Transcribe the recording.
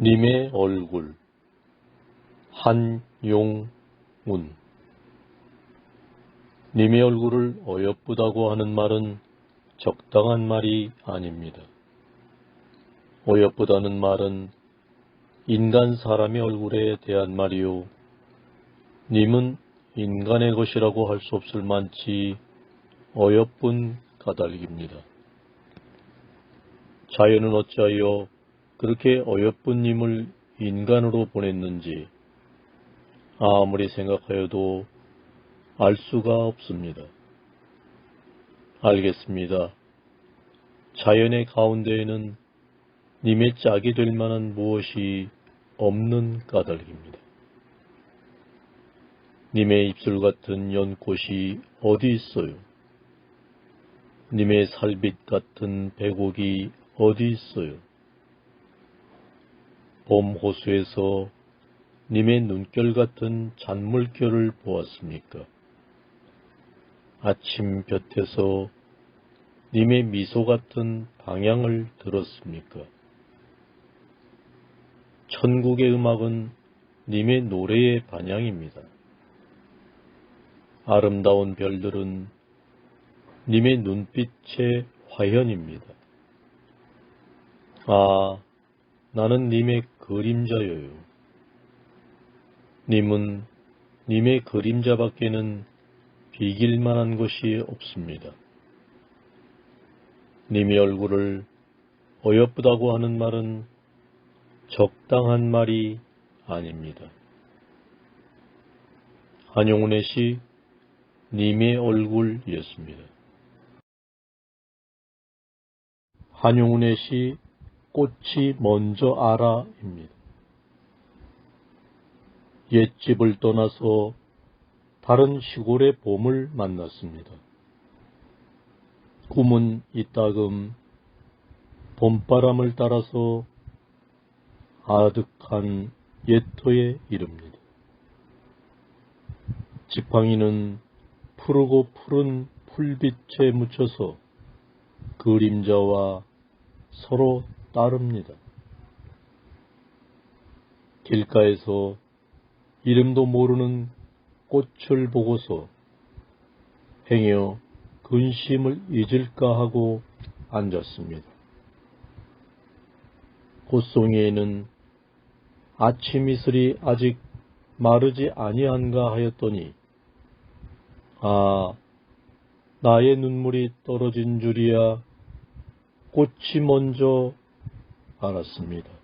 님의 얼굴 한용운 님의 얼굴을 어여쁘다고 하는 말은 적당한 말이 아닙니다. 어여쁘다는 말은 인간 사람의 얼굴에 대한 말이요. 님은 인간의 것이라고 할 수 없을 만치 어여쁜 까닭입니다. 자연은 어찌하여 그렇게 어여쁜 님을 인간으로 보냈는지 아무리 생각하여도 알 수가 없습니다. 알겠습니다. 자연의 가운데에는 님의 짝이 될 만한 무엇이 없는 까닭입니다. 님의 입술 같은 연꽃이 어디 있어요? 님의 살빛 같은 백옥이 어디 있어요? 봄 호수에서 님의 눈결 같은 잔물결을 보았습니까? 아침 볕에서 님의 미소 같은 방향을 들었습니까? 천국의 음악은 님의 노래의 반향입니다. 아름다운 별들은 님의 눈빛의 화현입니다. 아, 나는 님의 그림자여요. 님은 님의 그림자밖에는 비길 만한 것이 없습니다. 님의 얼굴을 어여쁘다고 하는 말은 적당한 말이 아닙니다. 한용운의 시 님의 얼굴이었습니다. 한용운의 시 꽃이 먼저 알아입니다. 옛집을 떠나서 다른 시골의 봄을 만났습니다. 꿈은 이따금 봄바람을 따라서 아득한 옛터에 이릅니다. 지팡이는 푸르고 푸른 풀빛에 묻혀서 그림자와 서로 따릅니다. 길가에서 이름도 모르는 꽃을 보고서 행여 근심을 잊을까 하고 앉았습니다. 꽃송이에는 아침 이슬이 아직 마르지 아니한가 하였더니 아 나의 눈물이 떨어진 줄이야 꽃이 먼저 알았습니다.